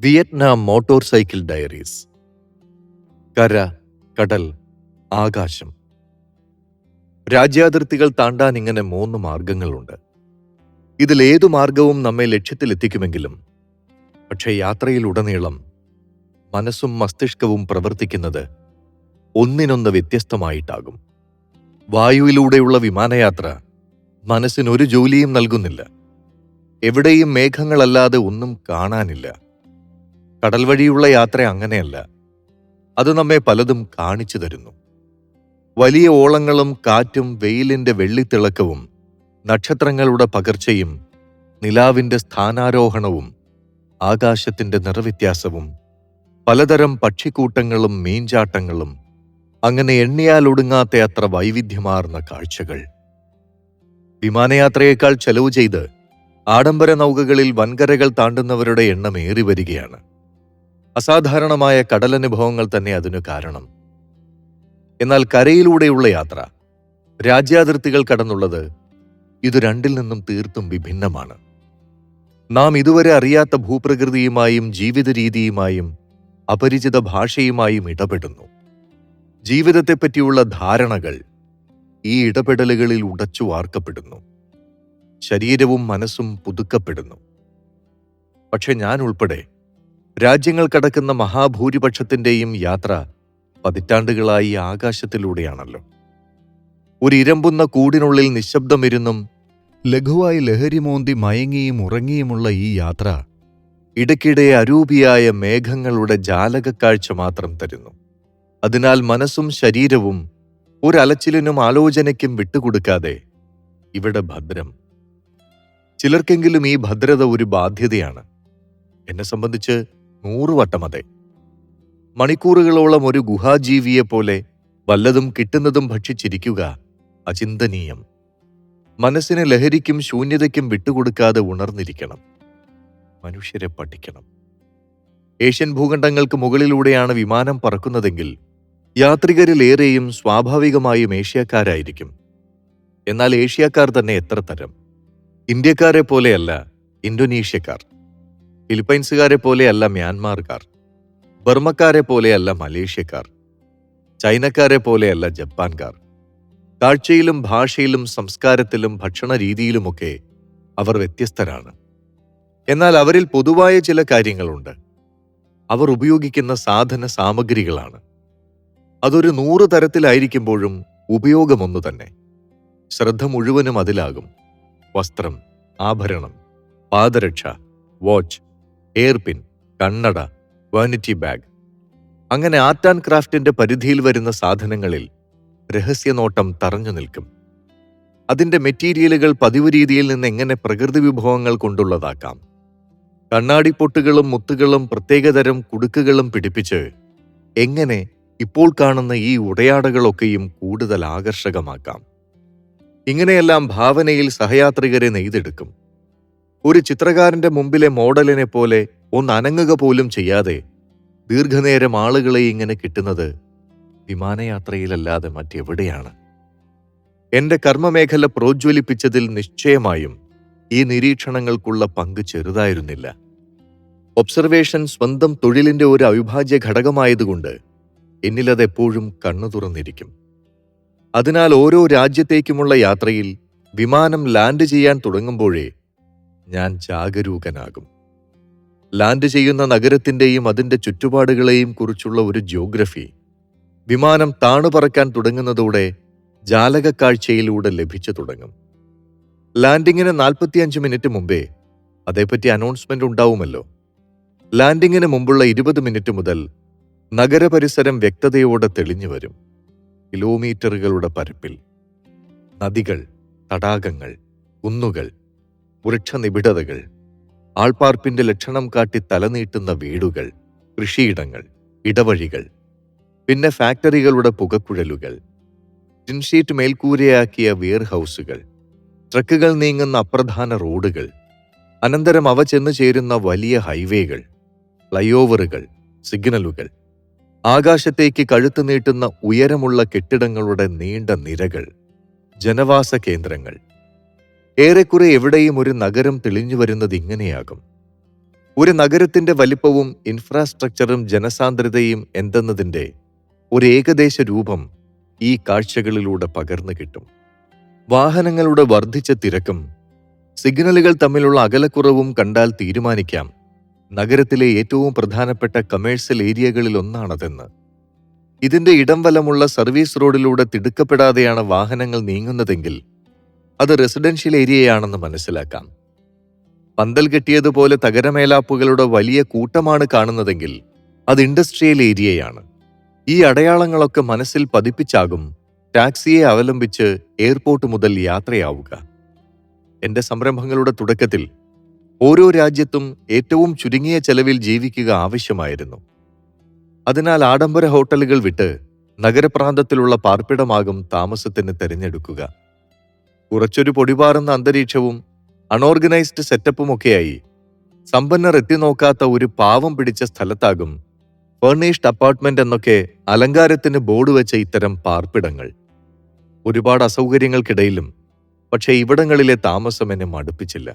Vietnam motor cycle diaries. കര കടൽ ആകാശം. രാജ്യാതിർത്തികൾ താണ്ടാൻ ഇങ്ങനെ മൂന്ന് മാർഗങ്ങളുണ്ട്. ഇതിലേതു മാർഗവും നമ്മെ ലക്ഷ്യത്തിലെത്തിക്കുമെങ്കിലും പക്ഷേ യാത്രയിലുടനീളം മനസ്സും മസ്തിഷ്കവും പ്രവർത്തിക്കുന്നത് ഒന്നിനൊന്ന് വ്യത്യസ്തമായിട്ടാകും. വായുവിലൂടെയുള്ള വിമാനയാത്ര മനസ്സിനൊരു ജോലിയും നൽകുന്നില്ല. എവിടെയും മേഘങ്ങളല്ലാതെ ഒന്നും കാണാനില്ല. കടൽ വഴിയുള്ള യാത്ര അങ്ങനെയല്ല. അത് നമ്മെ പലതും കാണിച്ചു തരുന്നു. വലിയ ഓളങ്ങളും കാറ്റും വെയിലിന്റെ വെള്ളിത്തിളക്കവും നക്ഷത്രങ്ങളുടെ പകർച്ചയും നിലാവിന്റെ സ്ഥാനാരോഹണവും ആകാശത്തിന്റെ നിറവ്യത്യാസവും പലതരം പക്ഷിക്കൂട്ടങ്ങളും മീൻചാട്ടങ്ങളും അങ്ങനെ എണ്ണിയാലൊടുങ്ങാത്ത അത്ര വൈവിധ്യമാർന്ന കാഴ്ചകൾ. വിമാനയാത്രയേക്കാൾ ചെലവ് ചെയ്ത് ആഡംബര നൗകകളിൽ വൻകരകൾ താണ്ടുന്നവരുടെ എണ്ണം ഏറി വരികയാണ്. അസാധാരണമായ കടലനുഭവങ്ങൾ തന്നെ അതിനു കാരണം. എന്നാൽ കരയിലൂടെയുള്ള യാത്ര രാജ്യാതിർത്തികൾ കടന്നുള്ളത് ഇത് രണ്ടിൽ നിന്നും തീർത്തും വിഭിന്നമാണ്. നാം ഇതുവരെ അറിയാത്ത ഭൂപ്രകൃതിയുമായും ജീവിത രീതിയുമായും അപരിചിത ഭാഷയുമായും ഇടപെടുന്നു. ജീവിതത്തെപ്പറ്റിയുള്ള ധാരണകൾ ഈ ഇടപെടലുകളിൽ ഉടച്ചു വാർക്കപ്പെടുന്നു. ശരീരവും മനസ്സും പുതുക്കപ്പെടുന്നു. പക്ഷെ ഞാൻ ഉൾപ്പെടെ രാജ്യങ്ങൾ കടക്കുന്ന മഹാഭൂരിപക്ഷത്തിന്റെയും യാത്ര പതിറ്റാണ്ടുകളായി ആകാശത്തിലൂടെയാണല്ലോ. ഒരു ഇരമ്പുന്ന കൂടിനുള്ളിൽ നിശബ്ദമിരുന്നും ലഘുവായി ലഹരിമോന്തി മയങ്ങിയും ഉറങ്ങിയുമുള്ള ഈ യാത്ര ഇടയ്ക്കിടെ അരൂപിയായ മേഘങ്ങളുടെ ജാലകക്കാഴ്ച മാത്രം തരുന്നു. അതിനാൽ മനസ്സും ശരീരവും ഒരലച്ചിലിനും ആലോചനയ്ക്കും വിട്ടുകൊടുക്കാതെ ഇവിടെ ഭദ്രം. ചിലർക്കെങ്കിലും ഈ ഭദ്രത ഒരു ബാധ്യതയാണ്. എന്നെ സംബന്ധിച്ച് നൂറുവട്ടം അതെ. മണിക്കൂറുകളോളം ഒരു ഗുഹാജീവിയെപ്പോലെ വല്ലതും കിട്ടുന്നതും ഭക്ഷിച്ചിരിക്കുക അചിന്തനീയം. മനസ്സിനെ ലഹരിക്കും ശൂന്യതയ്ക്കും വിട്ടുകൊടുക്കാതെ ഉണർന്നിരിക്കണം. മനുഷ്യരെ പഠിക്കണം. ഏഷ്യൻ ഭൂഖണ്ഡങ്ങൾക്ക് മുകളിലൂടെയാണ് വിമാനം പറക്കുന്നതെങ്കിൽ യാത്രികരിലേറെയും സ്വാഭാവികമായും ഏഷ്യക്കാരായിരിക്കും. എന്നാൽ ഏഷ്യക്കാർ തന്നെ എത്ര തരം? ഇന്ത്യക്കാരെ പോലെയല്ല ഇന്തോനേഷ്യക്കാർ. ഫിലിപ്പൈൻസുകാരെ പോലെയല്ല മ്യാൻമാർക്കാർ ബർമ്മക്കാരെ പോലെയല്ല മലേഷ്യക്കാർ ചൈനക്കാരെ പോലെയല്ല ജപ്പാൻകാർ. കാഴ്ചയിലും ഭാഷയിലും സംസ്കാരത്തിലും ഭക്ഷണ രീതിയിലുമൊക്കെ അവർ വ്യത്യസ്തരാണ്. എന്നാൽ അവരിൽ പൊതുവായ ചില കാര്യങ്ങളുണ്ട്. അവർ ഉപയോഗിക്കുന്ന സാധന സാമഗ്രികളാണ്. അതൊരു നൂറ് തരത്തിലായിരിക്കുമ്പോഴും ഉപയോഗമൊന്നു തന്നെ. ശ്രദ്ധ മുഴുവനും അതിലാകും. വസ്ത്രം ആഭരണം പാദരക്ഷ വാച്ച് എയർപിൻ കണ്ണട വാനിറ്റി ബാഗ് അങ്ങനെ ആർട്ട് ആൻഡ് ക്രാഫ്റ്റിന്റെ പരിധിയിൽ വരുന്ന സാധനങ്ങളിൽ രഹസ്യനോട്ടം തറഞ്ഞു നിൽക്കും. അതിന്റെ മെറ്റീരിയലുകൾ പതിവ് രീതിയിൽ നിന്ന് എങ്ങനെ പ്രകൃതി വിഭവങ്ങൾ കൊണ്ടുള്ളതാക്കാം. കണ്ണാടിപ്പൊട്ടുകളും മുത്തുകളും പ്രത്യേകതരം കുടുക്കുകളും പിടിപ്പിച്ച് എങ്ങനെ ഇപ്പോൾ കാണുന്ന ഈ ഉടയാടകളൊക്കെയും കൂടുതൽ ആകർഷകമാക്കാം. ഇങ്ങനെയെല്ലാം ഭാവനയിൽ സഹയാത്രികരെ നെയ്തെടുക്കും. ഒരു ചിത്രകാരന്റെ മുമ്പിലെ മോഡലിനെ പോലെ ഒന്ന് അനങ്ങുക പോലും ചെയ്യാതെ ദീർഘനേരം ആളുകളെ ഇങ്ങനെ കിട്ടുന്നത് വിമാനയാത്രയിലല്ലാതെ മറ്റെവിടെയാണ്? എന്റെ കർമ്മമേഖല പ്രോജ്വലിപ്പിച്ചതിൽ നിശ്ചയമായും ഈ നിരീക്ഷണങ്ങൾക്കുള്ള പങ്ക് ചെറുതായിരുന്നില്ല. ഒബ്സർവേഷൻ സ്വന്തം തൊഴിലിന്റെ ഒരു അവിഭാജ്യ ഘടകമായതുകൊണ്ട് എന്നിലതെപ്പോഴും കണ്ണു തുറന്നിരിക്കും. അതിനാൽ ഓരോ രാജ്യത്തേക്കുമുള്ള യാത്രയിൽ വിമാനം ലാൻഡ് ചെയ്യാൻ തുടങ്ങുമ്പോഴേ ഞാൻ ജാഗരൂകനാകും. ലാൻഡ് ചെയ്യുന്ന നഗരത്തിന്റെയും അതിന്റെ ചുറ്റുപാടുകളെയും കുറിച്ചുള്ള ഒരു ജിയോഗ്രഫി വിമാനം താണുപറക്കാൻ തുടങ്ങുന്നതോടെ ജാലകക്കാഴ്ചയിലൂടെ ലഭിച്ചു തുടങ്ങും. ലാൻഡിങ്ങിന് നാൽപ്പത്തിയഞ്ച് മിനിറ്റ് മുമ്പേ അതേപ്പറ്റി അനൗൺസ്മെന്റ് ഉണ്ടാവുമല്ലോ. ലാൻഡിങ്ങിന് മുമ്പുള്ള ഇരുപത് മിനിറ്റ് മുതൽ നഗരപരിസരം വ്യക്തതയോടെ തെളിഞ്ഞു വരും. കിലോമീറ്ററുകളുടെ പരപ്പിൽ. നദികൾ തടാകങ്ങൾ കുന്നുകൾ വൃക്ഷനിബിഡതകൾ ആൾപ്പാർപ്പിന്റെ ലക്ഷണം കാട്ടി തലനീട്ടുന്ന വീടുകൾ കൃഷിയിടങ്ങൾ ഇടവഴികൾ പിന്നെ ഫാക്ടറികളുടെ പുകക്കുഴലുകൾ ടിൻഷീറ്റ് മേൽക്കൂരയാക്കിയ വെയർഹൗസുകൾ ട്രക്കുകൾ നീങ്ങുന്ന അപ്രധാന റോഡുകൾ അനന്തരം അവ ചെന്നു ചേരുന്ന വലിയ ഹൈവേകൾ ഫ്ലൈഓവറുകൾ സിഗ്നലുകൾ ആകാശത്തേക്ക് കഴുത്തു നീട്ടുന്ന ഉയരമുള്ള കെട്ടിടങ്ങളുടെ നീണ്ട നിരകൾ ജനവാസ കേന്ദ്രങ്ങൾ ഏറെക്കുറെ എവിടെയും ഒരു നഗരം തെളിഞ്ഞു വരുന്നത് ഇങ്ങനെയാകും. ഒരു നഗരത്തിന്റെ വലിപ്പവും ഇൻഫ്രാസ്ട്രക്ചറും ജനസാന്ദ്രതയും എന്തെന്നതിന്റെ ഒരു ഏകദേശ രൂപം ഈ കാഴ്ചകളിലൂടെ പകർന്നു കിട്ടും. വാഹനങ്ങളുടെ വർദ്ധിച്ച തിരക്കും സിഗ്നലുകൾ തമ്മിലുള്ള അകലക്കുറവും കണ്ടാൽ തീരുമാനിക്കാം. നഗരത്തിലെ ഏറ്റവും പ്രധാനപ്പെട്ട കമേഴ്സ്യൽ ഏരിയകളിലൊന്നാണതെന്ന് ഇതിന്റെ ഇടംവലമുള്ള സർവീസ് റോഡിലൂടെ തിടുക്കപ്പെടാതെയാണ് വാഹനങ്ങൾ നീങ്ങുന്നതെങ്കിൽ അത് റെസിഡൻഷ്യൽ ഏരിയയാണെന്ന് മനസ്സിലാക്കാം. പന്തൽ കെട്ടിയതുപോലെ തകരമേലാപ്പുകളുടെ വലിയ കൂട്ടമാണ് കാണുന്നതെങ്കിൽ അത് ഇൻഡസ്ട്രിയൽ ഏരിയയാണ് ഈ അടയാളങ്ങളൊക്കെ മനസ്സിൽ പതിപ്പിച്ചാകും ടാക്സിയെ അവലംബിച്ച് എയർപോർട്ട് മുതൽ യാത്രയാവുക. എന്റെ സംരംഭങ്ങളുടെ തുടക്കത്തിൽ ഓരോ രാജ്യത്തും ഏറ്റവും ചുരുങ്ങിയ ചെലവിൽ ജീവിക്കുക ആവശ്യമായിരുന്നു. അതിനാൽ ആഡംബര ഹോട്ടലുകൾ വിട്ട് നഗരപ്രാന്തത്തിലുള്ള പാർപ്പിടമാകും താമസത്തിന് തിരഞ്ഞെടുക്കുക. കുറച്ചൊരു പൊടിപാറുന്ന അന്തരീക്ഷവും അൺഓർഗനൈസ്ഡ് സെറ്റപ്പുമൊക്കെയായി. സമ്പന്നർ എത്തിനോക്കാത്ത ഒരു പാവം പിടിച്ച സ്ഥലത്താകും ഫേർണിഷ്ഡ് അപ്പാർട്ട്മെന്റ് എന്നൊക്കെ അലങ്കാരത്തിന് ബോർഡ് വെച്ച ഇത്തരം പാർപ്പിടങ്ങൾ. ഒരുപാട് അസൗകര്യങ്ങൾക്കിടയിലും പക്ഷേ ഇവിടങ്ങളിലെ താമസം എന്നെ മടുപ്പിച്ചില്ല.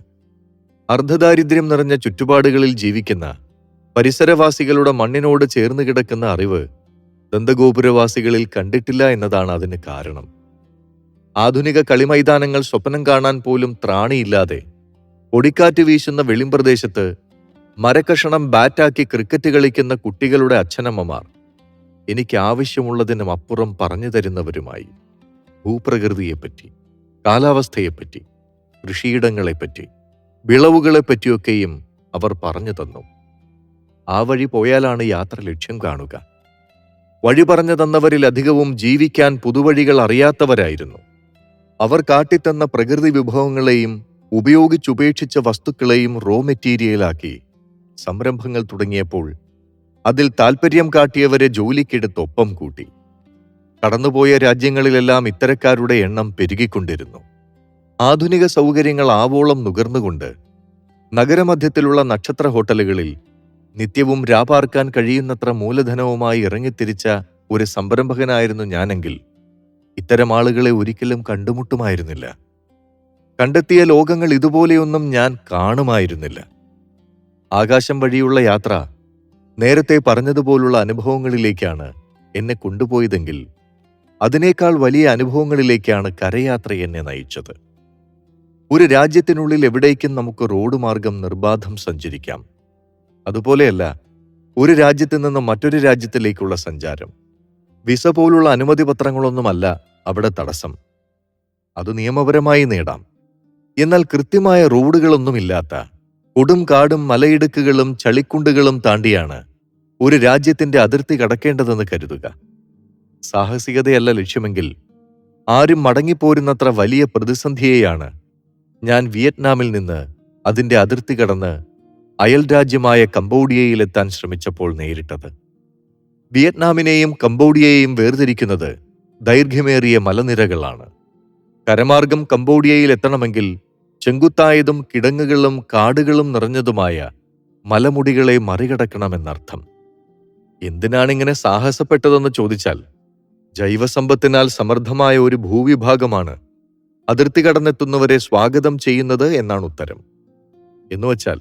അർദ്ധദാരിദ്ര്യം നിറഞ്ഞ ചുറ്റുപാടുകളിൽ ജീവിക്കുന്ന പരിസരവാസികളുടെ മണ്ണിനോട് ചേർന്ന് കിടക്കുന്ന അറിവ് ദന്തഗോപുരവാസികളിൽ കണ്ടിട്ടില്ല എന്നതാണ് അതിന് കാരണം. ആധുനിക കളിമൈതാനങ്ങൾ സ്വപ്നം കാണാൻ പോലും ത്രാണിയില്ലാതെ ഒടിക്കാറ്റ് വീശുന്ന വെളിമ്പ്രദേശത്ത് മരക്കഷണം ബാറ്റാക്കി ക്രിക്കറ്റ് കളിക്കുന്ന കുട്ടികളുടെ അച്ഛനമ്മമാർ എനിക്ക് ആവശ്യമുള്ളതിനും അപ്പുറം പറഞ്ഞു തരുന്നവരുമായി ഭൂപ്രകൃതിയെപ്പറ്റി കാലാവസ്ഥയെപ്പറ്റി കൃഷിയിടങ്ങളെപ്പറ്റി വിളവുകളെപ്പറ്റിയൊക്കെയും അവർ പറഞ്ഞു തന്നു. ആ വഴി പോയാലാണ് യാത്ര ലക്ഷ്യം കാണുക. വഴി പറഞ്ഞു തന്നവരിൽ അധികവും ജീവിക്കാൻ പുതുവഴികൾ അറിയാത്തവരായിരുന്നു. അവർ കാട്ടിത്തന്ന പ്രകൃതി വിഭവങ്ങളെയും ഉപയോഗിച്ചുപേക്ഷിച്ച വസ്തുക്കളെയും റോ മെറ്റീരിയലാക്കി സംരംഭങ്ങൾ തുടങ്ങിയപ്പോൾ അതിൽ താൽപ്പര്യം കാട്ടിയവരെ ജോലിക്കെടുത്തൊപ്പം കൂട്ടി. കടന്നുപോയ രാജ്യങ്ങളിലെല്ലാം ഇത്തരക്കാരുടെ എണ്ണം പെരുകിക്കൊണ്ടിരുന്നു. ആധുനിക സൗകര്യങ്ങൾ ആവോളം നുകർന്നുകൊണ്ട് നഗരമധ്യത്തിലുള്ള നക്ഷത്ര ഹോട്ടലുകളിൽ നിത്യവും രാപാർക്കാൻ കഴിയുന്നത്ര മൂലധനവുമായി ഇറങ്ങിത്തിരിച്ച ഒരു സംരംഭകനായിരുന്നു ഞാനെങ്കിൽ ഇത്തരം ആളുകളെ ഒരിക്കലും കണ്ടുമുട്ടുമായിരുന്നില്ല. കണ്ടെത്തിയ ലോകങ്ങൾ ഇതുപോലെയൊന്നും ഞാൻ കാണുമായിരുന്നില്ല. ആകാശം വഴിയുള്ള യാത്ര നേരത്തെ പറഞ്ഞതുപോലുള്ള അനുഭവങ്ങളിലേക്കാണ് എന്നെ കൊണ്ടുപോയതെങ്കിൽ അതിനേക്കാൾ വലിയ അനുഭവങ്ങളിലേക്കാണ് കരയാത്ര എന്നെ നയിച്ചത്. ഒരു രാജ്യത്തിനുള്ളിൽ എവിടേക്കും നമുക്ക് റോഡ് മാർഗം നിർബാധം സഞ്ചരിക്കാം. അതുപോലെയല്ല ഒരു രാജ്യത്ത് നിന്ന് മറ്റൊരു രാജ്യത്തിലേക്കുള്ള സഞ്ചാരം. വിസ പോലുള്ള അനുമതി പത്രങ്ങളൊന്നുമല്ല അവിടെ തടസ്സം. അത് നിയമപരമായി നേടാം. എന്നാൽ കൃത്യമായ റോഡുകളൊന്നുമില്ലാത്ത കൊടും കാടും മലയിടുക്കുകളും ചളിക്കുണ്ടുകളും താണ്ടിയാണ് ഒരു രാജ്യത്തിന്റെ അതിർത്തി കടക്കേണ്ടതെന്ന് കരുതുക. സാഹസികതയല്ല ലക്ഷ്യമെങ്കിൽ ആരും മടങ്ങിപ്പോരുന്നത്ര വലിയ പ്രതിസന്ധിയെയാണ് ഞാൻ വിയറ്റ്നാമിൽ നിന്ന് അതിന്റെ അതിർത്തി കടന്ന് അയൽ രാജ്യമായ കംബോഡിയയിലെത്താൻ ശ്രമിച്ചപ്പോൾ നേരിട്ടത്. വിയറ്റ്നാമിനെയും കംബോഡിയയെയും വേർതിരിക്കുന്നത് ദൈർഘ്യമേറിയ മലനിരകളാണ്. കരമാർഗം കംബോഡിയയിൽ എത്തണമെങ്കിൽ ചെങ്കുത്തായതും കിടങ്ങുകളും കാടുകളും നിറഞ്ഞതുമായ മലമുടികളെ മറികടക്കണമെന്നർത്ഥം. എന്തിനാണിങ്ങനെ സാഹസപ്പെട്ടതെന്ന് ചോദിച്ചാൽ ജൈവസമ്പത്തിനാൽ സമൃദ്ധമായ ഒരു ഭൂവിഭാഗമാണ് അതിർത്തി കടന്നെത്തുന്നവരെ സ്വാഗതം ചെയ്യുന്നത് എന്നാണ് ഉത്തരം. എന്നുവച്ചാൽ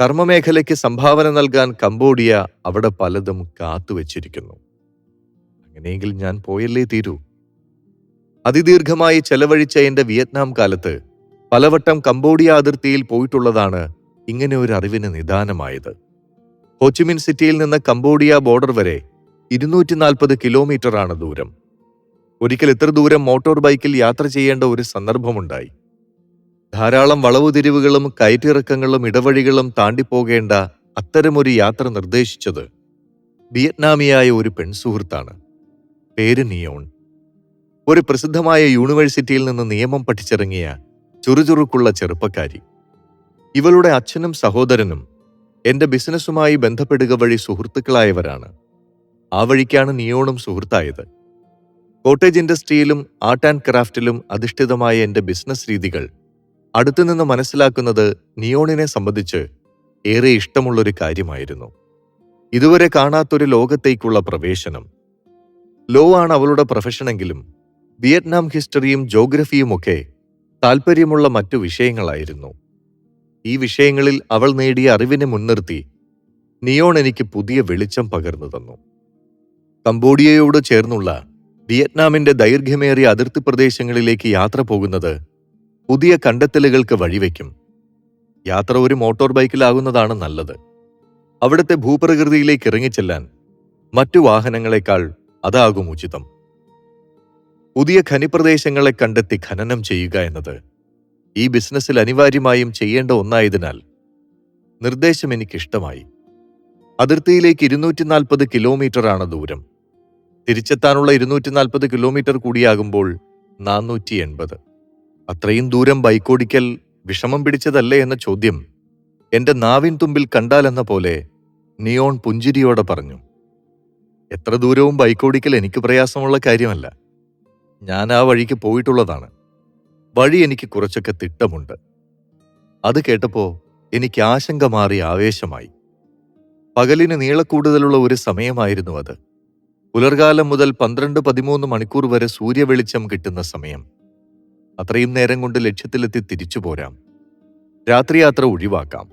കർമ്മമേഖലയ്ക്ക് സംഭാവന നൽകാൻ കംബോഡിയ അവിടെ പലതും കാത്തുവച്ചിരിക്കുന്നു അങ്ങനെയെങ്കിൽ ഞാൻ പോയല്ലേ തീരൂ? അതിദീർഘമായി ചെലവഴിച്ച എന്റെ വിയറ്റ്നാം കാലത്ത് പലവട്ടം കംബോഡിയ അതിർത്തിയിൽ പോയിട്ടുള്ളതാണ് ഇങ്ങനെ ഒരു അറിവിന് നിദാനമായത്. ഹോച്ചിമിൻ സിറ്റിയിൽ നിന്ന് കംബോഡിയ ബോർഡർ വരെ ഇരുന്നൂറ്റി നാൽപ്പത് കിലോമീറ്ററാണ് ദൂരം. ഒരിക്കൽ ഇത്ര ദൂരം മോട്ടോർ ബൈക്കിൽ യാത്ര ചെയ്യേണ്ട ഒരു സന്ദർഭമുണ്ടായി. ധാരാളം വളവുതിരിവുകളും കയറ്റിറക്കങ്ങളും ഇടവഴികളും താണ്ടിപ്പോകേണ്ട അത്തരമൊരു യാത്ര നിർദ്ദേശിച്ചത് വിയറ്റ്നാമിയായ ഒരു പെൺസുഹൃത്താണ്. പേര് നിയോൺ. ഒരു പ്രസിദ്ധമായ യൂണിവേഴ്സിറ്റിയിൽ നിന്ന് നിയമം പഠിച്ചിറങ്ങിയ ചുറുചുറുക്കുള്ള ചെറുപ്പക്കാരി. ഇവളുടെ അച്ഛനും സഹോദരനും എന്റെ ബിസിനസ്സുമായി ബന്ധപ്പെടുക വഴി സുഹൃത്തുക്കളായവരാണ്. ആ വഴിക്കാണ് നിയോണും സുഹൃത്തായത്. കോട്ടേജ് ഇൻഡസ്ട്രിയിലും ആർട്ട് ആൻഡ് ക്രാഫ്റ്റിലും അധിഷ്ഠിതമായ എന്റെ ബിസിനസ് രീതികൾ അടുത്തുനിന്ന് മനസ്സിലാക്കുന്നത് നിയോണിനെ സംബന്ധിച്ച് ഏറെ ഇഷ്ടമുള്ളൊരു കാര്യമായിരുന്നു. ഇതുവരെ കാണാത്തൊരു ലോകത്തേക്കുള്ള പ്രവേശനം. ലോ ആണ് അവളുടെ പ്രൊഫഷനെങ്കിലും വിയറ്റ്നാം ഹിസ്റ്ററിയും ജോഗ്രഫിയുമൊക്കെ താൽപ്പര്യമുള്ള മറ്റു വിഷയങ്ങളായിരുന്നു. ഈ വിഷയങ്ങളിൽ അവൾ നേടിയ അറിവിനെ മുൻനിർത്തി നിയോൺ എനിക്ക് പുതിയ വെളിച്ചം പകർന്നു തന്നു. കംബോഡിയയോട് ചേർന്നുള്ള വിയറ്റ്നാമിന്റെ ദൈർഘ്യമേറിയ അതിർത്തി പ്രദേശങ്ങളിലേക്ക് യാത്ര പോകുന്നത് പുതിയ കണ്ടെത്തലുകൾക്ക് വഴിവെക്കും. യാത്ര ഒരു മോട്ടോർ ബൈക്കിലാകുന്നതാണ് നല്ലത്. അവിടുത്തെ ഭൂപ്രകൃതിയിലേക്ക് ഇറങ്ങിച്ചെല്ലാൻ മറ്റു വാഹനങ്ങളെക്കാൾ അതാകും ഉചിതം. പുതിയ ഖനിപ്രദേശങ്ങളെ കണ്ടെത്തി ഖനനം ചെയ്യുക എന്നത് ഈ ബിസിനസ്സിൽ അനിവാര്യമായും ചെയ്യേണ്ട ഒന്നായതിനാൽ നിർദ്ദേശം എനിക്കിഷ്ടമായി. അതിർത്തിയിലേക്ക് ഇരുന്നൂറ്റി നാൽപ്പത് കിലോമീറ്ററാണ് ദൂരം. തിരിച്ചെത്താനുള്ള ഇരുന്നൂറ്റി നാൽപ്പത് കിലോമീറ്റർ കൂടിയാകുമ്പോൾ നാനൂറ്റി എൺപത് അത്രയും ദൂരം ബൈക്കോടിക്കൽ വിഷമം പിടിച്ചതല്ലേ എന്ന ചോദ്യം എന്റെ നാവിൻ തുമ്പിൽ കണ്ടാലെന്ന പോലെ നിയോൺ പുഞ്ചിരിയോടെ പറഞ്ഞു. എത്ര ദൂരവും ബൈക്കോടിക്കൽ എനിക്ക് പ്രയാസമുള്ള കാര്യമല്ല. ഞാൻ ആ വഴിക്ക് പോയിട്ടുള്ളതാണ്. വഴി എനിക്ക് കുറച്ചൊക്കെ തിട്ടമുണ്ട്. അത് കേട്ടപ്പോ എനിക്ക് ആശങ്ക മാറി ആവേശമായി. പകലിന് നീളക്കൂടുതലുള്ള ഒരു സമയമായിരുന്നു അത്. പുലർകാലം മുതൽ പന്ത്രണ്ട് പതിമൂന്ന് മണിക്കൂർ വരെ സൂര്യവെളിച്ചം കിട്ടുന്ന സമയം. അത്രയും നേരം കൊണ്ട് ലക്ഷ്യത്തിലെത്തി തിരിച്ചു പോരാം. രാത്രിയാത്ര ഒഴിവാക്കാം.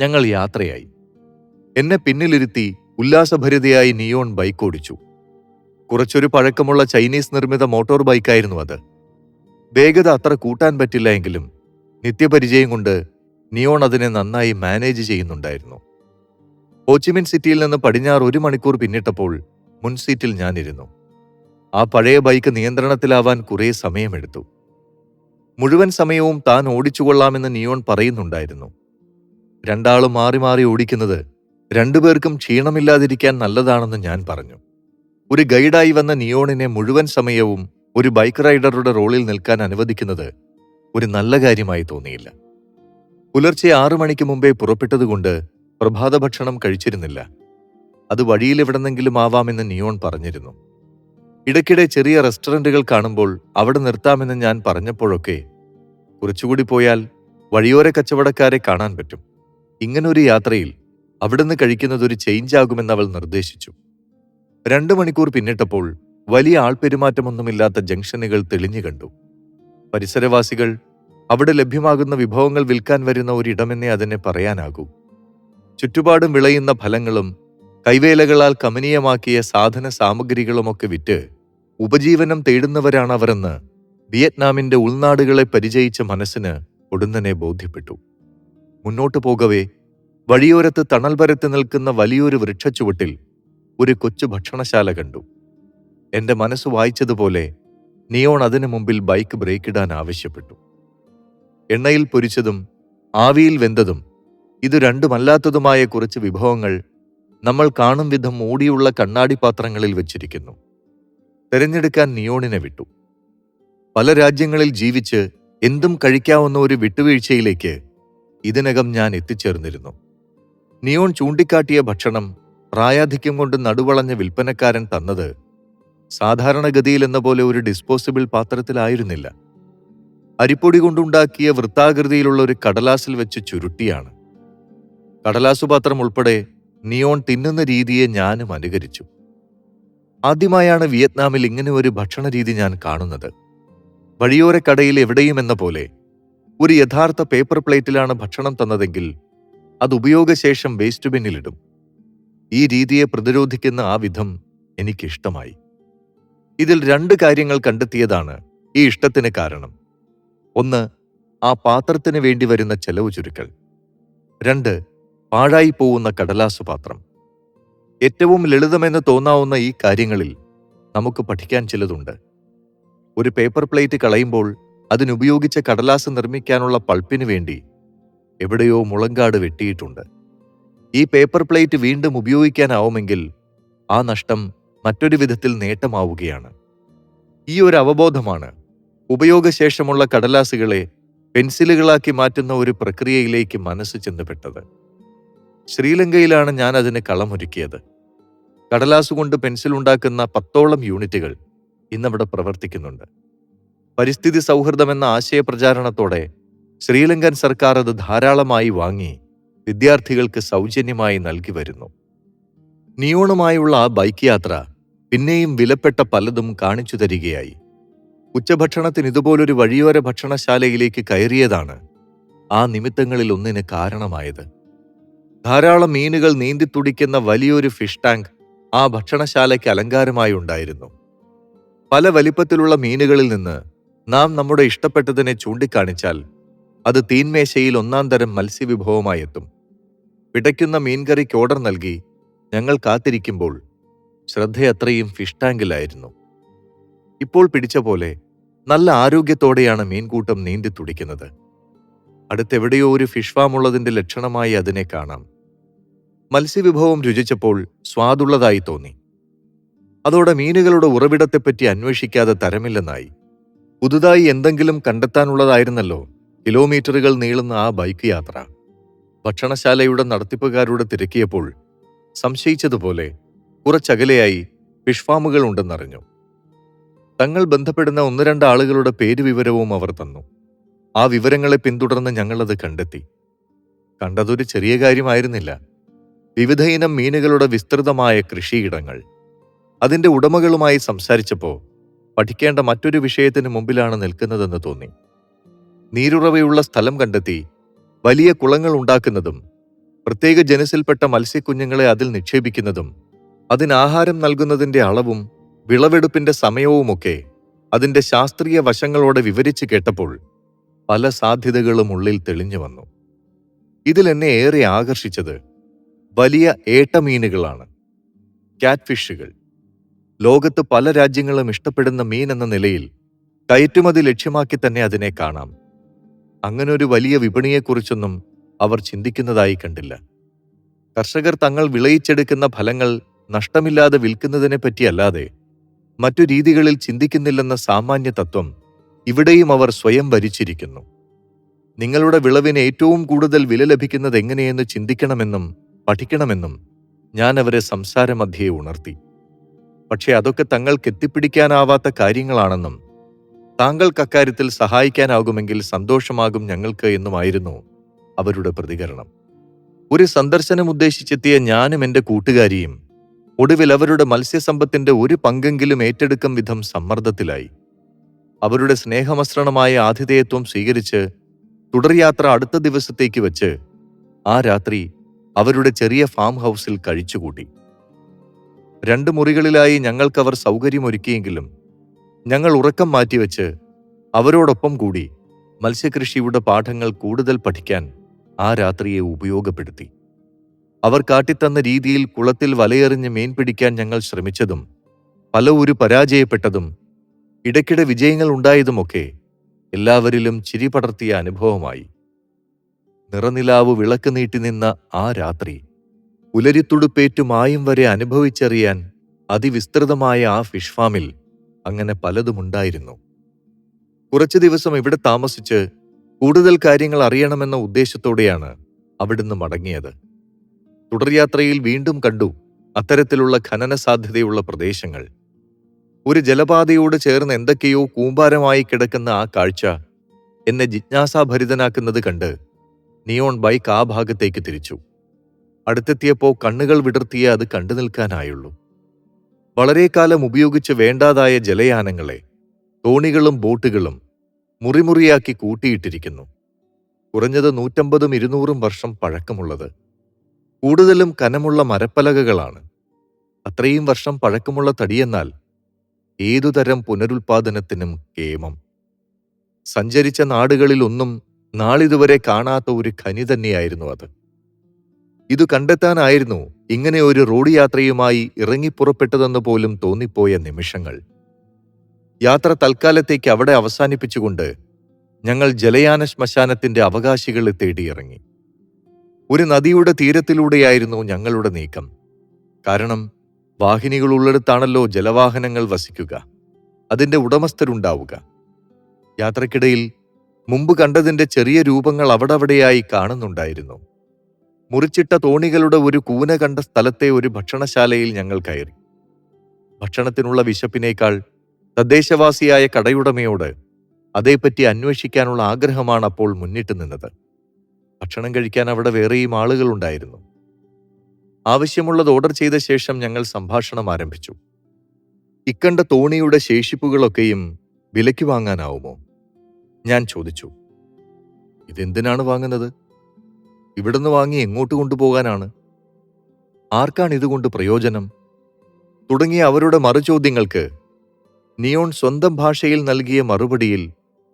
ഞങ്ങൾ യാത്രയായി. എന്നെ പിന്നിലിരുത്തി ഉല്ലാസഭരിതയായി നിയോൺ ബൈക്ക് ഓടിച്ചു. കുറച്ചൊരു പഴക്കമുള്ള ചൈനീസ് നിർമ്മിത മോട്ടോർ ബൈക്കായിരുന്നു അത്. വേഗത അത്ര കൂട്ടാൻ പറ്റില്ല എങ്കിലും നിത്യപരിചയം കൊണ്ട് നിയോൺ അതിനെ നന്നായി മാനേജ് ചെയ്യുന്നുണ്ടായിരുന്നു. ഹോച്ചിമിൻ സിറ്റിയിൽ നിന്ന് പടിഞ്ഞാറ് ഒരു മണിക്കൂർ പിന്നിട്ടപ്പോൾ മുൻസീറ്റിൽ ഞാനിരുന്നു. ആ പഴയ ബൈക്ക് നിയന്ത്രണത്തിലാവാൻ കുറേ സമയമെടുത്തു. മുഴുവൻ സമയവും താൻ ഓടിച്ചുകൊള്ളാമെന്ന് നിയോൺ പറയുന്നുണ്ടായിരുന്നു. രണ്ടാളും മാറി മാറി ഓടിക്കുന്നത് രണ്ടുപേർക്കും ക്ഷീണമില്ലാതിരിക്കാൻ നല്ലതാണെന്ന് ഞാൻ പറഞ്ഞു. ഒരു ഗൈഡായി വന്ന നിയോണിനെ മുഴുവൻ സമയവും ഒരു ബൈക്ക് റൈഡറുടെ റോളിൽ നിൽക്കാൻ അനുവദിക്കുന്നത് ഒരു നല്ല കാര്യമായി തോന്നിയില്ല. പുലർച്ചെ ആറു മണിക്ക് മുമ്പേ പുറപ്പെട്ടതുകൊണ്ട് പ്രഭാത ഭക്ഷണം കഴിച്ചിരുന്നില്ല. അത് വഴിയിൽ എവിടെന്നെങ്കിലും ആവാമെന്ന് നിയോൺ പറഞ്ഞിരുന്നു. ഇടയ്ക്കിടെ ചെറിയ റെസ്റ്റോറന്റുകൾ കാണുമ്പോൾ അവിടെ നിർത്താമെന്ന് ഞാൻ പറഞ്ഞപ്പോഴൊക്കെ കുറച്ചുകൂടി പോയാൽ വഴിയോര കച്ചവടക്കാരെ കാണാൻ പറ്റും. ഇങ്ങനൊരു യാത്രയിൽ അവിടുന്ന് കഴിക്കുന്നതൊരു ചേഞ്ച് ആകുമെന്ന് അവൾ നിർദ്ദേശിച്ചു. രണ്ടു മണിക്കൂർ പിന്നിട്ടപ്പോൾ വലിയ ആൾപെരുമാറ്റമൊന്നുമില്ലാത്ത ജംഗ്ഷനുകൾ തെളിഞ്ഞു കണ്ടു. പരിസരവാസികൾ അവിടെ ലഭ്യമാകുന്ന വിഭവങ്ങൾ വിൽക്കാൻ വരുന്ന ഒരിടമെന്നേ അതിനെ പറയാനാകൂ. ചുറ്റുപാടും വിളയുന്ന ഫലങ്ങളും കൈവേലകളാൽ കമനീയമാക്കിയ സാധന സാമഗ്രികളുമൊക്കെ വിറ്റ് ഉപജീവനം തേടുന്നവരാണ് അവരെന്ന് വിയറ്റ്നാമിന്റെ ഉൾനാടുകളെ പരിചയിച്ച മനസ്സിന് ഒടുന്നനെ ബോധ്യപ്പെട്ടു. മുന്നോട്ടു പോകവേ വഴിയോരത്ത് തണൽ പരത്തി നിൽക്കുന്ന വലിയൊരു വൃക്ഷച്ചുവട്ടിൽ ഒരു കൊച്ചു ഭക്ഷണശാല കണ്ടു. എന്റെ മനസ്സ് വായിച്ചതുപോലെ നിയോൺ അതിനു മുമ്പിൽ ബൈക്ക് ബ്രേക്കിടാൻ ആവശ്യപ്പെട്ടു. എണ്ണയിൽ പൊരിച്ചതും ആവിയിൽ വെന്തതും ഇതു രണ്ടുമല്ലാത്തതുമായ കുറച്ച് വിഭവങ്ങൾ നമ്മൾ കാണും വിധം മൂടിയുള്ള കണ്ണാടി പാത്രങ്ങളിൽ വെച്ചിരിക്കുന്നു. തെരഞ്ഞെടുക്കാൻ നിയോണിനെ വിട്ടു. പല രാജ്യങ്ങളിൽ ജീവിച്ച് എന്തും കഴിക്കാവുന്ന ഒരു വിട്ടുവീഴ്ചയിലേക്ക് ഇതിനകം ഞാൻ എത്തിച്ചേർന്നിരുന്നു. നിയോൺ ചൂണ്ടിക്കാട്ടിയ ഭക്ഷണം പ്രായാധിക്യം കൊണ്ട് നടുവളഞ്ഞ വിൽപ്പനക്കാരൻ തന്നത് സാധാരണഗതിയിൽ എന്ന പോലെ ഒരു ഡിസ്പോസിബിൾ പാത്രത്തിലായിരുന്നില്ല അരിപ്പൊടി കൊണ്ടുണ്ടാക്കിയ വൃത്താകൃതിയിലുള്ള ഒരു കടലാസിൽ വെച്ച് ചുരുട്ടിയാണ്. കടലാസുപാത്രം ഉൾപ്പെടെ നിയോൺ തിന്നുന്ന രീതിയെ ഞാനും അനുകരിച്ചു. ആദ്യമായാണ് വിയറ്റ്നാമിൽ ഇങ്ങനെ ഒരു ഭക്ഷണ രീതി ഞാൻ കാണുന്നത്. വഴിയോര കടയിൽ എവിടെയും എന്ന പോലെ ഒരു യഥാർത്ഥ പേപ്പർ പ്ലേറ്റിലാണ് ഭക്ഷണം തന്നതെങ്കിൽ അത് ഉപയോഗശേഷം വേസ്റ്റ് ബിന്നിലിടും ഈ രീതിയെ പ്രതിരോധിക്കുന്ന ആ വിധം എനിക്കിഷ്ടമായി. ഇതിൽ രണ്ട് കാര്യങ്ങൾ കണ്ടെത്തിയതാണ് ഈ ഇഷ്ടത്തിന് കാരണം. ഒന്ന് ആ പാത്രത്തിന് വേണ്ടി വരുന്ന ചെലവ് ചുരുക്കൽ. രണ്ട് പാഴായി പോകുന്ന കടലാസു പാത്രം. ഏറ്റവും ലളിതമെന്ന് തോന്നാവുന്ന ഈ കാര്യങ്ങളിൽ നമുക്ക് പഠിക്കാൻ ചിലതുണ്ട്. ഒരു പേപ്പർ പ്ലേറ്റ് കളയുമ്പോൾ അതിനുപയോഗിച്ച കടലാസ് നിർമ്മിക്കാനുള്ള പൾപ്പിന് വേണ്ടി എവിടെയോ മുളങ്കാട് വെട്ടിയിട്ടുണ്ട്. ഈ പേപ്പർ പ്ലേറ്റ് വീണ്ടും ഉപയോഗിക്കാനാവുമെങ്കിൽ ആ നഷ്ടം മറ്റൊരു വിധത്തിൽ നേട്ടമാവുകയാണ്. ഈ ഒരു അവബോധമാണ് ഉപയോഗശേഷമുള്ള കടലാസുകളെ പെൻസിലുകളാക്കി മാറ്റുന്ന ഒരു പ്രക്രിയയിലേക്ക് മനസ്സ് ചെന്നുപെട്ടത്. ശ്രീലങ്കയിലാണ് ഞാൻ അതിന് കളമൊരുക്കിയത്. കടലാസുകൊണ്ട് പെൻസിൽ ഉണ്ടാക്കുന്ന പത്തോളം യൂണിറ്റുകൾ ഇന്നവിടെ പ്രവർത്തിക്കുന്നുണ്ട്. പരിസ്ഥിതി സൗഹൃദമെന്ന ആശയപ്രചാരണത്തോടെ ശ്രീലങ്കൻ സർക്കാർ അത് ധാരാളമായി വാങ്ങി വിദ്യാർത്ഥികൾക്ക് സൗജന്യമായി നൽകി വരുന്നു. നിയോണുമായുള്ള ആ ബൈക്ക് യാത്ര പിന്നെയും വിലപ്പെട്ട പലതും കാണിച്ചു തരികയായി. ഉച്ചഭക്ഷണത്തിന് ഇതുപോലൊരു വഴിയോര ഭക്ഷണശാലയിലേക്ക് കയറിയതാണ് ആ നിമിത്തങ്ങളിൽ ഒന്നിന് കാരണമായത്. ധാരാളം മീനുകൾ നീന്തിത്തുടിക്കുന്ന വലിയൊരു ഫിഷ് ടാങ്ക് ആ ഭക്ഷണശാലയ്ക്ക് അലങ്കാരമായി ഉണ്ടായിരുന്നു. പല വലിപ്പത്തിലുള്ള മീനുകളിൽ നിന്ന് നാം നമ്മുടെ ഇഷ്ടപ്പെട്ടതിനെ ചൂണ്ടിക്കാണിച്ചാൽ അത് തീൻമേശയിൽ ഒന്നാം തരം മത്സ്യവിഭവമായി എത്തും. പിടയ്ക്കുന്ന മീൻകറിക്ക് ഓർഡർ നൽകി ഞങ്ങൾ കാത്തിരിക്കുമ്പോൾ ശ്രദ്ധയത്രയും ഫിഷ് ടാങ്കിലായിരുന്നു. ഇപ്പോൾ പിടിച്ച പോലെ നല്ല ആരോഗ്യത്തോടെയാണ് മീൻകൂട്ടം നീന്തി തുടിക്കുന്നത്. അടുത്തെവിടെയോ ഒരു ഫിഷ് ഫാം ഉള്ളതിന്റെ ലക്ഷണമായി അതിനെ കാണാം. മത്സ്യവിഭവം രുചിച്ചപ്പോൾ സ്വാദുള്ളതായി തോന്നി. അതോടെ മീനുകളുടെ ഉറവിടത്തെപ്പറ്റി അന്വേഷിക്കാതെ തരമില്ലെന്നായി. പുതുതായി എന്തെങ്കിലും കണ്ടെത്താനുള്ളതായിരുന്നല്ലോ കിലോമീറ്ററുകൾ നീളുന്ന ആ ബൈക്ക് യാത്ര. ഭക്ഷണശാലയുടെ നടത്തിപ്പുകാരോട് തിരക്കിയപ്പോൾ സംശയിച്ചതുപോലെ കുറച്ചകലെയായി ഫിഷ് ഫാമുകൾ ഉണ്ടെന്നറിഞ്ഞു. തങ്ങൾ ബന്ധപ്പെടുന്ന ഒന്ന് രണ്ട് ആളുകളുടെ പേര് വിവരവും അവർ തന്നു. ആ വിവരങ്ങളെ പിന്തുടർന്ന് ഞങ്ങളത് കണ്ടെത്തി. കണ്ടതൊരു ചെറിയ കാര്യമായിരുന്നില്ല. വിവിധയിനം മീനുകളുടെ വിസ്തൃതമായ കൃഷിയിടങ്ങൾ. അതിന്റെ ഉടമകളുമായി സംസാരിച്ചപ്പോൾ പഠിക്കേണ്ട മറ്റൊരു വിഷയത്തിന് മുമ്പിലാണ് നിൽക്കുന്നതെന്ന് തോന്നി. നീരുറവയുള്ള സ്ഥലം കണ്ടെത്തി വലിയ കുളങ്ങൾ ഉണ്ടാക്കുന്നതും പ്രത്യേക ജനസിൽപ്പെട്ട മത്സ്യക്കുഞ്ഞുങ്ങളെ അതിൽ നിക്ഷേപിക്കുന്നതും അതിനാഹാരം നൽകുന്നതിന്റെ അളവും വിളവെടുപ്പിന്റെ സമയവുമൊക്കെ അതിന്റെ ശാസ്ത്രീയ വശങ്ങളോടെ വിവരിച്ചു കേട്ടപ്പോൾ പല സാധ്യതകളും ഉള്ളിൽ തെളിഞ്ഞു വന്നു. ഇതിൽ എന്നെ ഏറെ ആകർഷിച്ചത് വലിയ ഏട്ടമീനുകളാണ്. കാറ്റ്ഫിഷുകൾ ലോകത്ത് പല രാജ്യങ്ങളും ഇഷ്ടപ്പെടുന്ന മീൻ എന്ന നിലയിൽ കയറ്റുമതി ലക്ഷ്യമാക്കി തന്നെ അതിനെ കാണാം. അങ്ങനൊരു വലിയ വിപണിയെക്കുറിച്ചൊന്നും അവർ ചിന്തിക്കുന്നതായി കണ്ടില്ല. കർഷകർ തങ്ങൾ വിളയിച്ചെടുക്കുന്ന ഫലങ്ങൾ നഷ്ടമില്ലാതെ വിൽക്കുന്നതിനെ പറ്റിയല്ലാതെ മറ്റു രീതികളിൽ ചിന്തിക്കുന്നില്ലെന്ന സാമാന്യ തത്വം ഇവിടെയും അവർ സ്വയം വരിച്ചിരിക്കുന്നു. നിങ്ങളുടെ വിളവിന് ഏറ്റവും കൂടുതൽ വില ലഭിക്കുന്നത് എങ്ങനെയെന്ന് ചിന്തിക്കണമെന്നും പഠിക്കണമെന്നും ഞാൻ അവരെ സംസാരമധ്യേ ഉണർത്തി. പക്ഷേ അതൊക്കെ തങ്ങൾക്ക് എത്തിപ്പിടിക്കാനാവാത്ത കാര്യങ്ങളാണെന്നും താങ്കൾക്ക് അക്കാര്യത്തിൽ സഹായിക്കാനാകുമെങ്കിൽ സന്തോഷമാകും ഞങ്ങൾക്ക് എന്നുമായിരുന്നു അവരുടെ പ്രതികരണം. ഒരു സന്ദർശനം ഉദ്ദേശിച്ചെത്തിയ ഞാനും എന്റെ കൂട്ടുകാരിയും ഒടുവിൽ അവരുടെ മത്സ്യസമ്പത്തിന്റെ ഒരു പങ്കെങ്കിലും ഏറ്റെടുക്കും വിധം സമ്മർദ്ദത്തിലായി. അവരുടെ സ്നേഹമസ്രണമായ ആതിഥേയത്വം സ്വീകരിച്ച് തുടർയാത്ര അടുത്ത ദിവസത്തേക്ക് വച്ച് ആ രാത്രി അവരുടെ ചെറിയ ഫാം ഹൗസിൽ കഴിച്ചുകൂട്ടി. രണ്ട് മുറികളിലായി ഞങ്ങൾക്കവർ സൗകര്യമൊരുക്കിയെങ്കിലും ഞങ്ങൾ ഉറക്കം മാറ്റിവെച്ച് അവരോടൊപ്പം കൂടി മത്സ്യകൃഷിയുടെ പാഠങ്ങൾ കൂടുതൽ പഠിക്കാൻ ആ രാത്രിയെ ഉപയോഗപ്പെടുത്തി. അവർ കാട്ടിത്തന്ന രീതിയിൽ കുളത്തിൽ വലയെറിഞ്ഞ് മീൻ പിടിക്കാൻ ഞങ്ങൾ ശ്രമിച്ചതും പല ഒരു പരാജയപ്പെട്ടതും ഇടയ്ക്കിടെ വിജയങ്ങൾ ഉണ്ടായതുമൊക്കെ എല്ലാവരിലും ചിരി പടർത്തിയ അനുഭവമായി. നിറനിലാവ് വിളക്ക് നീട്ടി നിന്ന ആ രാത്രി പുലരിത്തുടുപ്പേറ്റു മായും വരെ അനുഭവിച്ചറിയാൻ അതിവിസ്തൃതമായ ആ ഫിഷ് ഫാമിൽ അങ്ങനെ പലതുമുണ്ടായിരുന്നു കുറച്ചു ദിവസം ഇവിടെ താമസിച്ച് കൂടുതൽ കാര്യങ്ങൾ അറിയണമെന്ന ഉദ്ദേശത്തോടെയാണ് അവിടുന്ന് മടങ്ങിയത്. തുടർയാത്രയിൽ വീണ്ടും കണ്ടു അത്തരത്തിലുള്ള ഖനന സാധ്യതയുള്ള പ്രദേശങ്ങൾ. ഒരു ജലപാതയോട് ചേർന്ന് എന്തൊക്കെയോ കൂമ്പാരമായി കിടക്കുന്ന ആ കാഴ്ച എന്നെ ജിജ്ഞാസാഭരിതനാക്കുന്നത് കണ്ട് നിയോൺ ബൈക്ക് ആ ഭാഗത്തേക്ക് തിരിച്ചു. അടുത്തെത്തിയപ്പോൾ കണ്ണുകൾ വിടർത്തിയേ അത് കണ്ടു നിൽക്കാനായുള്ളൂ. വളരെ കാലം ഉപയോഗിച്ച് വേണ്ടാതായ ജലയാനങ്ങളെ തോണികളും ബോട്ടുകളും മുറിമുറിയാക്കി കൂട്ടിയിട്ടിരിക്കുന്നു. കുറഞ്ഞത് നൂറ്റമ്പതും ഇരുന്നൂറും വർഷം പഴക്കമുള്ളത്. കൂടുതലും കനമുള്ള മരപ്പലകകളാണ്. അത്രയും വർഷം പഴക്കമുള്ള തടിയെന്നാൽ ഏതുതരം പുനരുൽപാദനത്തിനും കേമം. സഞ്ചരിച്ച നാടുകളിലൊന്നും നാളിതുവരെ കാണാത്ത ഒരു ഖനി തന്നെയായിരുന്നു അത്. ഇത് കണ്ടെത്താനായിരുന്നു ഇങ്ങനെ ഒരു റോഡ് യാത്രയുമായി ഇറങ്ങിപ്പുറപ്പെട്ടതെന്ന് പോലും തോന്നിപ്പോയ നിമിഷങ്ങൾ. യാത്ര തൽക്കാലത്തേക്ക് അവിടെ അവസാനിപ്പിച്ചുകൊണ്ട് ഞങ്ങൾ ജലയാന ശ്മശാനത്തിന്റെ അവകാശികളെ തേടിയിറങ്ങി. ഒരു നദിയുടെ തീരത്തിലൂടെയായിരുന്നു ഞങ്ങളുടെ നീക്കം. കാരണം വാഹിനികൾ ഉള്ളിടത്താണല്ലോ ജലവാഹനങ്ങൾ വസിക്കുക. അതിന്റെ ഉടമസ്ഥരുണ്ടാവുക. യാത്രക്കിടയിൽ മുമ്പ് കണ്ടതിന്റെ ചെറിയ രൂപങ്ങൾ അവിടെവിടെയായി കാണുന്നുണ്ടായിരുന്നു. മുറിച്ചിട്ട തോണികളുടെ ഒരു കൂന കണ്ട സ്ഥലത്തെ ഒരു ഭക്ഷണശാലയിൽ ഞങ്ങൾ കയറി. ഭക്ഷണത്തിനുള്ള വിശപ്പിനേക്കാൾ തദ്ദേശവാസിയായ കടയുടമയോട് അതേപ്പറ്റി അന്വേഷിക്കാനുള്ള ആഗ്രഹമാണ് അപ്പോൾ മുന്നിട്ട് നിന്നത്. ഭക്ഷണം കഴിക്കാൻ അവിടെ വേറെയും ആളുകളുണ്ടായിരുന്നു ആവശ്യമുള്ളത് ഓർഡർ ചെയ്ത ശേഷം ഞങ്ങൾ സംഭാഷണം ആരംഭിച്ചു. ഇക്കണ്ട തോണിയുടെ ശേഷിപ്പുകളൊക്കെയും വിലയ്ക്ക് വാങ്ങാനാവുമോ? ഞാൻ ചോദിച്ചു ഇതെന്തിനാണ് വാങ്ങുന്നത്? ഇവിടുന്ന് വാങ്ങി എങ്ങോട്ട് കൊണ്ടുപോകാനാണ്? ആർക്കാണ് ഇതുകൊണ്ട് പ്രയോജനം? തുടങ്ങിയ അവരുടെ മറുചോദ്യങ്ങൾക്ക് നിയോൺ സ്വന്തം ഭാഷയിൽ നൽകിയ മറുപടിയിൽ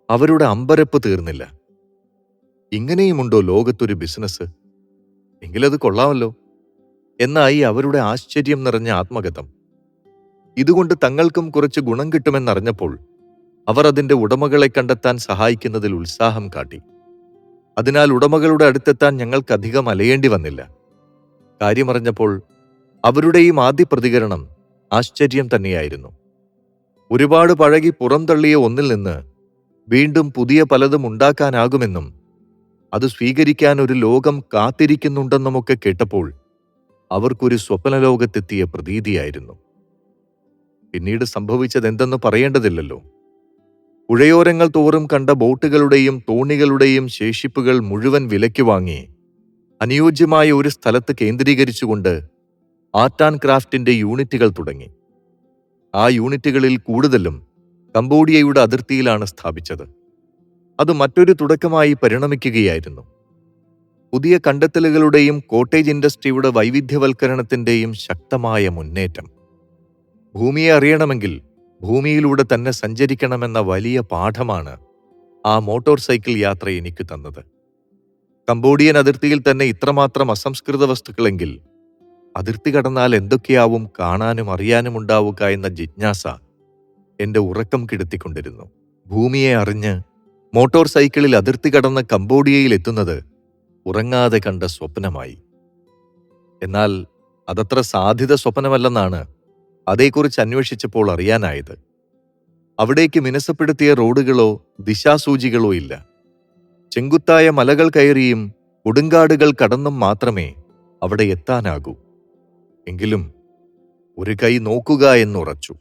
അവരുടെ അമ്പരപ്പ് തീർന്നില്ല. ഇങ്ങനെയുമുണ്ടോ ലോകത്തൊരു ബിസിനസ് എങ്കിലത് കൊള്ളാമല്ലോ. എന്നായി അവരുടെ ആശ്ചര്യം നിറഞ്ഞ ആത്മഗതം. ഇതുകൊണ്ട് തങ്ങൾക്കും കുറച്ച് ഗുണം കിട്ടുമെന്നറിഞ്ഞപ്പോൾ അവർ അതിന്റെ ഉടമകളെ കണ്ടെത്താൻ സഹായിക്കുന്നതിൽ ഉത്സാഹം കാട്ടി. അതിനാൽ ഉടമകളുടെ അടുത്തെത്താൻ ഞങ്ങൾക്കധികം അലയേണ്ടി വന്നില്ല. കാര്യമറിഞ്ഞപ്പോൾ അവരുടെയും ആദ്യ പ്രതികരണം ആശ്ചര്യം തന്നെയായിരുന്നു. ഒരുപാട് പഴകി പുറംതള്ളിയ ഒന്നിൽ നിന്ന് വീണ്ടും പുതിയ പലതും ഉണ്ടാക്കാനാകുമെന്നും അത് സ്വീകരിക്കാൻ ഒരു ലോകം കാത്തിരിക്കുന്നുണ്ടെന്നുമൊക്കെ കേട്ടപ്പോൾ അവർക്കൊരു സ്വപ്നലോകത്തെത്തിയ പ്രതീതിയായിരുന്നു. പിന്നീട് സംഭവിച്ചതെന്തെന്ന് പറയേണ്ടതില്ലല്ലോ. പുഴയോരങ്ങൾ തോറും കണ്ട ബോട്ടുകളുടെയും തോണികളുടെയും ശേഷിപ്പുകൾ മുഴുവൻ വിലയ്ക്ക് വാങ്ങി. അനുയോജ്യമായ ഒരു സ്ഥലത്ത് കേന്ദ്രീകരിച്ചുകൊണ്ട് ആർട്ട് ആൻഡ് ക്രാഫ്റ്റിന്റെ യൂണിറ്റുകൾ തുടങ്ങി. ആ യൂണിറ്റുകളിൽ കൂടുതലും കംബോഡിയയുടെ അതിർത്തിയിലാണ് സ്ഥാപിച്ചത്. അത് മറ്റൊരു തുടക്കമായി പരിണമിക്കുകയായിരുന്നു. പുതിയ കണ്ടെത്തലുകളുടെയും കോട്ടേജ് ഇൻഡസ്ട്രിയുടെ വൈവിധ്യവൽക്കരണത്തിന്റെയും ശക്തമായ മുന്നേറ്റം. ഭൂമിയെ അറിയണമെങ്കിൽ ഭൂമിയിലൂടെ തന്നെ സഞ്ചരിക്കണമെന്ന വലിയ പാഠമാണ് ആ മോട്ടോർ സൈക്കിൾ യാത്ര എനിക്ക് തന്നത്. കംബോഡിയൻ അതിർത്തിയിൽ തന്നെ ഇത്രമാത്രം അസംസ്കൃത വസ്തുക്കളെങ്കിൽ അതിർത്തി കടന്നാൽ എന്തൊക്കെയാവും കാണാനും അറിയാനും ഉണ്ടാവുക എന്ന ജിജ്ഞാസ എന്റെ ഉറക്കം കെടുത്തിക്കൊണ്ടിരുന്നു. ഭൂമിയെ അറിഞ്ഞ് മോട്ടോർ സൈക്കിളിൽ അതിർത്തി കടന്ന് കംബോഡിയയിൽ എത്തുന്നത് ഉറങ്ങാതെ കണ്ട സ്വപ്നമായി. എന്നാൽ അതത്ര സാധ്യത സ്വപ്നമല്ലെന്നാണ് അതേക്കുറിച്ച് അന്വേഷിച്ചപ്പോൾ അറിയാനായത്. അവിടേക്ക് മിനസപ്പെടുത്തിയ റോഡുകളോ ദിശാസൂചികളോ ഇല്ല. ചെങ്കുത്തായ മലകൾ കയറിയും കൊടുങ്കാടുകൾ കടന്നും മാത്രമേ അവിടെ എത്താനാകൂ. എങ്കിലും ഒരു കൈ നോക്കുക എന്നുറച്ചു.